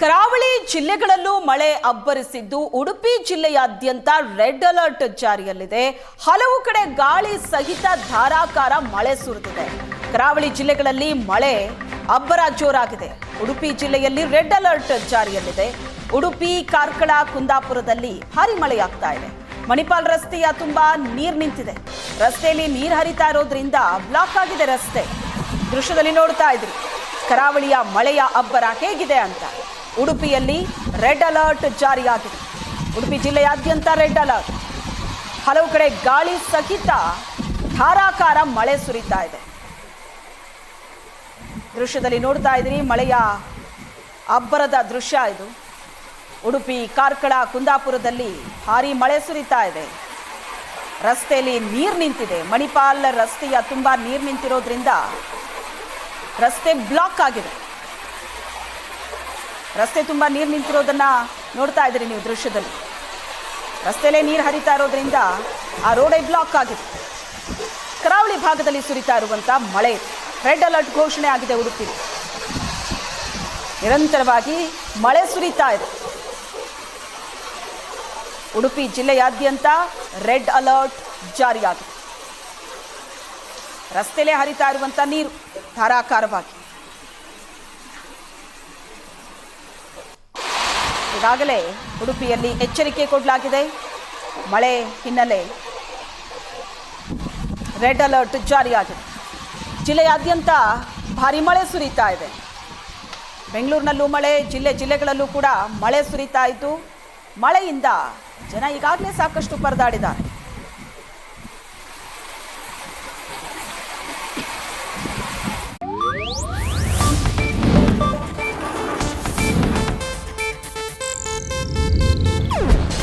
ಕರಾವಳಿ ಜಿಲ್ಲೆಗಳಲ್ಲೂ ಮಳೆ ಅಬ್ಬರಿಸಿದ್ದು, ಉಡುಪಿ ಜಿಲ್ಲೆಯಾದ್ಯಂತ ರೆಡ್ ಅಲರ್ಟ್ ಜಾರಿಯಲ್ಲಿದೆ. ಹಲವು ಕಡೆ ಗಾಳಿ ಸಹಿತ ಧಾರಾಕಾರ ಮಳೆ ಸುರಿದಿದೆ. ಕರಾವಳಿ ಜಿಲ್ಲೆಗಳಲ್ಲಿ ಮಳೆ ಅಬ್ಬರ ಜೋರಾಗಿದೆ. ಉಡುಪಿ ಜಿಲ್ಲೆಯಲ್ಲಿ ರೆಡ್ ಅಲರ್ಟ್ ಜಾರಿಯಲ್ಲಿದೆ. ಉಡುಪಿ, ಕಾರ್ಕಳ, ಕುಂದಾಪುರದಲ್ಲಿ ಭಾರಿ ಮಳೆಯಾಗ್ತಾ ಇದೆ. ಮಣಿಪಾಲ್ ರಸ್ತೆಯ ತುಂಬಾ ನೀರು ನಿಂತಿದೆ. ರಸ್ತೆಯಲ್ಲಿ ನೀರು ಹರಿತಾ ಇರೋದ್ರಿಂದ ಬ್ಲಾಕ್ ಆಗಿದೆ ರಸ್ತೆ. ದೃಶ್ಯದಲ್ಲಿ ನೋಡ್ತಾ ಇದ್ರಿ, ಕರಾವಳಿಯ ಮಳೆಯ ಅಬ್ಬರ ಹೇಗಿದೆ ಅಂತ. ಉಡುಪಿಯಲ್ಲಿ ರೆಡ್ ಅಲರ್ಟ್ ಜಾರಿಯಾಗಿದೆ. ಉಡುಪಿ ಜಿಲ್ಲೆಯಾದ್ಯಂತ ರೆಡ್ ಅಲರ್ಟ್. ಹಲವು ಕಡೆ ಗಾಳಿ ಸಹಿತ ಧಾರಾಕಾರ ಮಳೆ ಸುರಿತಾ ಇದೆ. ದೃಶ್ಯದಲ್ಲಿ ನೋಡ್ತಾ ಇದ್ದೀರಿ, ಮಳೆಯ ಅಬ್ಬರದ ದೃಶ್ಯ ಇದು. ಉಡುಪಿ, ಕಾರ್ಕಳ, ಕುಂದಾಪುರದಲ್ಲಿ ಭಾರಿ ಮಳೆ ಸುರಿತಾ ಇದೆ. ರಸ್ತೆಯಲ್ಲಿ ನೀರು ನಿಂತಿದೆ. ಮಣಿಪಾಲ್ ರಸ್ತೆಯ ತುಂಬ ನೀರು ನಿಂತಿರೋದ್ರಿಂದ ರಸ್ತೆ ಬ್ಲಾಕ್ ಆಗಿದೆ. ರಸ್ತೆ ತುಂಬ ನೀರು ನಿಂತಿರೋದನ್ನ ನೋಡ್ತಾ ಇದ್ದೀರಿ ನೀವು ದೃಶ್ಯದಲ್ಲಿ. ರಸ್ತೆಯಲ್ಲೇ ನೀರು ಹರಿತಾ ಇರೋದ್ರಿಂದ ಆ ರೋಡೇ ಬ್ಲಾಕ್ ಆಗಿದೆ. ಕರಾವಳಿ ಭಾಗದಲ್ಲಿ ಸುರಿತಾ ಇರುವಂಥ ಮಳೆ, ರೆಡ್ ಅಲರ್ಟ್ ಘೋಷಣೆ ಆಗಿದೆ ಉಡುಪಿ ನಿರಂತರವಾಗಿ ಮಳೆ ಸುರಿತಾ ಇದೆ. ಉಡುಪಿ ಜಿಲ್ಲೆಯಾದ್ಯಂತ ರೆಡ್ ಅಲರ್ಟ್ ಜಾರಿಯಾಗಿದೆ. ರಸ್ತೆಲೇ ಹರಿತಾ ಇರುವಂಥ ನೀರು ಧಾರಾಕಾರವಾಗಿ. ಈಗಾಗಲೇ ಉಡುಪಿಯಲ್ಲಿ ಎಚ್ಚರಿಕೆ ಕೊಡಲಾಗಿದೆ. ಮಳೆ ಹಿನ್ನೆಲೆ ರೆಡ್ ಅಲರ್ಟ್ ಜಾರಿಯಾಗಿದೆ. ಜಿಲ್ಲೆಯಾದ್ಯಂತ ಭಾರಿ ಮಳೆ ಸುರಿತಾ ಇದೆ. ಬೆಂಗಳೂರಿನಲ್ಲೂ ಮಳೆ, ಜಿಲ್ಲೆ ಜಿಲ್ಲೆಗಳಲ್ಲೂ ಕೂಡ ಮಳೆ ಸುರಿತಾ ಇದ್ದು, ಮಳೆಯಿಂದ ಜನ ಈಗಾಗಲೇ ಸಾಕಷ್ಟು ಪರದಾಡಿದ್ದಾರೆ.